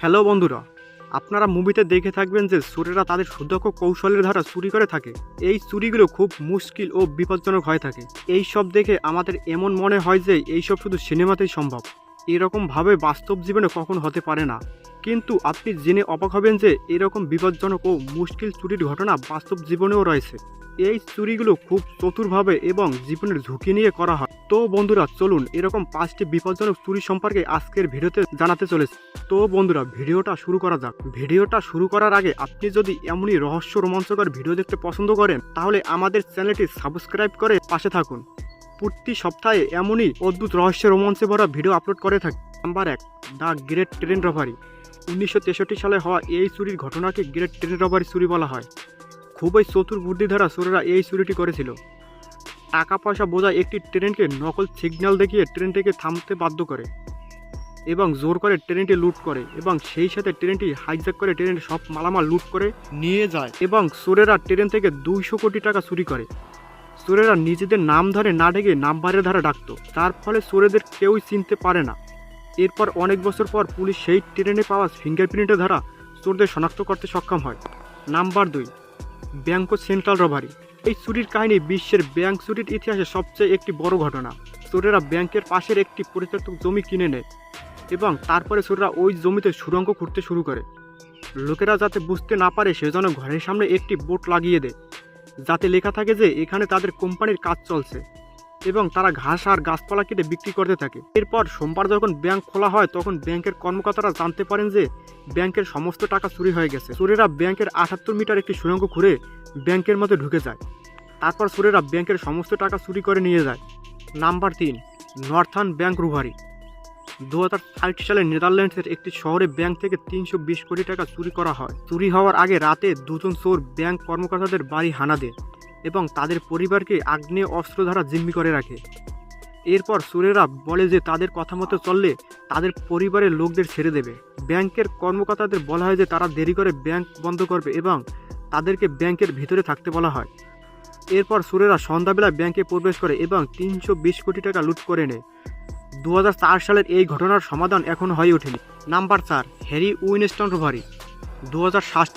Hello বন্ধুরা, আপনারা মুভিতে দেখে থাকবেন যে চোরেরা তাদের সুদক্ষ কৌশলের ধারা চুরি করে থাকে। এই চুরিগুলো খুব মুশকিল ও বিপজ্জনক হয়ে থাকে। এই সব দেখে আমাদের এমন মনে হয় যে এইসব শুধু সিনেমাতেই সম্ভব। এরকমভাবে বাস্তব জীবনে কখন হতে পারে না। কিন্তু আপনি জেনে অবাক হবেন যে এরকম বিপজ্জনক ও মুশকিল চুরির ঘটনা বাস্তব জীবনেও রয়েছে। এই চুরিগুলো খুব চতুরভাবে এবং জীবনের ঝুঁকি নিয়ে করা হয়। তো বন্ধুরা, চলুন এরকম পাঁচটি বিপজ্জনক চুরি সম্পর্কে আজকের ভিডিওতে জানাতে চলেছি। তো বন্ধুরা, ভিডিওটা শুরু করা যাক। ভিডিওটা শুরু করার আগে আপনি যদি এমনই রহস্য রোমাঞ্চকর ভিডিও দেখতে পছন্দ করেন, তাহলে আমাদের চ্যানেলটি সাবস্ক্রাইব করে পাশে থাকুন। প্রতি সপ্তাহে এমনই অদ্ভুত রহস্য রোমাঞ্চে ভরা ভিডিও আপলোড করে থাকি। নাম্বার এক, দ্য গ্রেট ট্রেন রবারি। উনিশশো সালে হওয়া এই চুরির ঘটনাকে গ্রেট ট্রেন রবারি চুরি বলা হয়। খুবই চতুর বুদ্ধি দ্বারা চোরেরা এই চুরিটি করেছিল। টাকা পয়সা বোঝায় একটি ট্রেনকে নকল সিগন্যাল দেখিয়ে ট্রেনটিকে থামতে বাধ্য করে এবং জোর করে ট্রেনটি লুট করে এবং সেই সাথে ট্রেনটি হাইজ্যাক করে ট্রেনের সব মালামাল লুট করে নিয়ে যায় এবং চোরেরা ট্রেন থেকে দুইশো কোটি টাকা চুরি করে। চোরেরা নিজেদের নাম ধরে না ডেকে নাম্বারের ধারা ডাকতো। তার ফলে চোরেদের কেউই চিনতে পারে না। এরপর অনেক বছর পর পুলিশ সেই ট্রেনে পাওয়া ফিঙ্গারপ্রিন্টের ধারা চোরদের শনাক্ত করতে সক্ষম হয়। নাম্বার দুই ব্যাংক সেন্ট্রাল রবারি। এই চুরির কাহিনী বিশ্বের ব্যাংক চুরির ইতিহাসে সবচেয়ে একটি বড় ঘটনা। চোরেরা ব্যাংকের পাশের একটি পরিত্যক্ত জমি কিনে নেয় এবং তারপরে চোরেরা ওই জমিতে সুরঙ্গ করতে শুরু করে। লোকেরা যাতে বুঝতে না পারে সেজন্য ঘরের সামনে একটি বোট লাগিয়ে দেয়। যাতে লেখা থাকে যে এখানে তাদের কোম্পানির কাজ চলছে। এবং তারা ঘাস আর গাছপালা কেটে বিক্রি করতে থাকে। এরপর সোমবার যখন ব্যাংক খোলা হয়, তখন ব্যাংকের কর্মকর্তারা জানতে পারেন যে, ব্যাংকের সমস্ত টাকা চুরি হয়ে গেছে। চোরেরা ব্যাংকের আটাত্তর মিটার একটি সুড়ঙ্গ ঘুরে ব্যাংকের মধ্যে ঢুকে যায়। তারপর চোরেরা ব্যাংকের সমস্ত টাকা চুরি করে নিয়ে যায়। নাম্বার তিন, নর্থার্ন ব্যাংক রুভারি। দু হাজার ষাট সালে নেদারল্যান্ডসের একটি শহরে ব্যাংক থেকে তিনশো বিশ কোটি টাকা চুরি করা হয়। চুরি হওয়ার আগে রাতে দুজন চোর ব্যাংক কর্মকর্তাদের বাড়ি হানা দেয়। এবং তাদের পরিবারকে আগ্নেয় অস্ত্র দ্বারা জিম্মি করে রাখে। এরপর সুরেরা বলে যে তাদের কথা মতো চললে তাদের পরিবারের লোকদের ছেড়ে দেবে। ব্যাংকের কর্মকর্তাদের বলা হয় যে তারা দেরি করে ব্যাংক বন্ধ করবে এবং তাদেরকে ব্যাংকের ভিতরে থাকতে বলা হয়। এরপর সুরেরা সন্ধ্যাবেলা ব্যাংকে প্রবেশ করে এবং তিনশো বিশ কোটি টাকা লুট করে নেয়। দু হাজার চার সালের এই ঘটনার সমাধান এখন হয়ে ওঠেনি। নাম্বার চার, হ্যারি উইনস্টন রোভারি। দু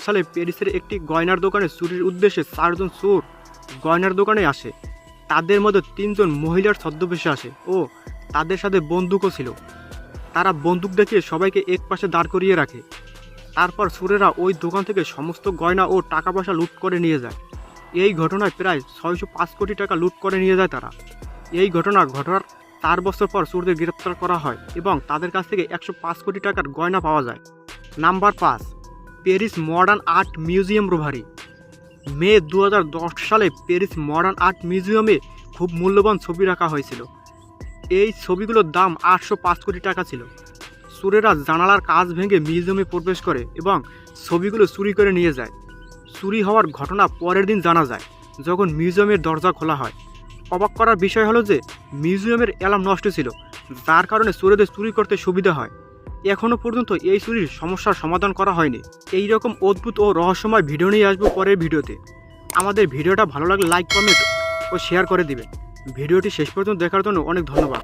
সালে প্যারিসের একটি গয়নার দোকানে চুরির উদ্দেশ্যে চারজন চোর গয়নার দোকানে আসে। তাদের মধ্যে তিনজন মহিলার ছদ্মবেশে আসে ও তাদের সাথে বন্দুকও ছিল। তারা বন্দুক দেখিয়ে সবাইকে এক পাশে দাঁড় করিয়ে রাখে। তারপর সুরেরা ওই দোকান থেকে সমস্ত গয়না ও টাকা পয়সা লুট করে নিয়ে যায়। এই ঘটনায় প্রায় ছয়শো পাঁচ কোটি টাকা লুট করে নিয়ে যায় তারা। এই ঘটনা ঘটনার চার বছর পর চোরদের গ্রেপ্তার করা হয় এবং তাদের কাছ থেকে একশো পাঁচ কোটি টাকার গয়না পাওয়া যায়। নাম্বার পাঁচ, প্যারিস মডার্ন আর্ট মিউজিয়াম রোভারি। মে দু হাজার দশ সালে প্যারিস মডার্ন আর্ট মিউজিয়ামে খুব মূল্যবান ছবি রাখা হয়েছিল। এই ছবিগুলোর দাম আটশো পাঁচ কোটি টাকা ছিল। চোরেরা জানালার কাজ ভেঙে মিউজিয়ামে প্রবেশ করে এবং ছবিগুলো চুরি করে নিয়ে যায়। চুরি হওয়ার ঘটনা পরের দিন জানা যায়, যখন মিউজিয়ামের দরজা খোলা হয়। অবাক করার বিষয় হলো যে, মিউজিয়ামের অ্যালার্ম নষ্ট ছিল, যার কারণে চোরেদের চুরি করতে সুবিধা হয়। এখনও পর্যন্ত এই চুরির সমস্যার সমাধান করা হয়নি। এই রকম অদ্ভুত ও রহস্যময় ভিডিও নিয়ে আসব পরের ভিডিওতে। আমাদের ভিডিওটা ভালো লাগলে লাইক কমেন্ট ও শেয়ার করে দিবেন। ভিডিওটি শেষ পর্যন্ত দেখার জন্য অনেক ধন্যবাদ।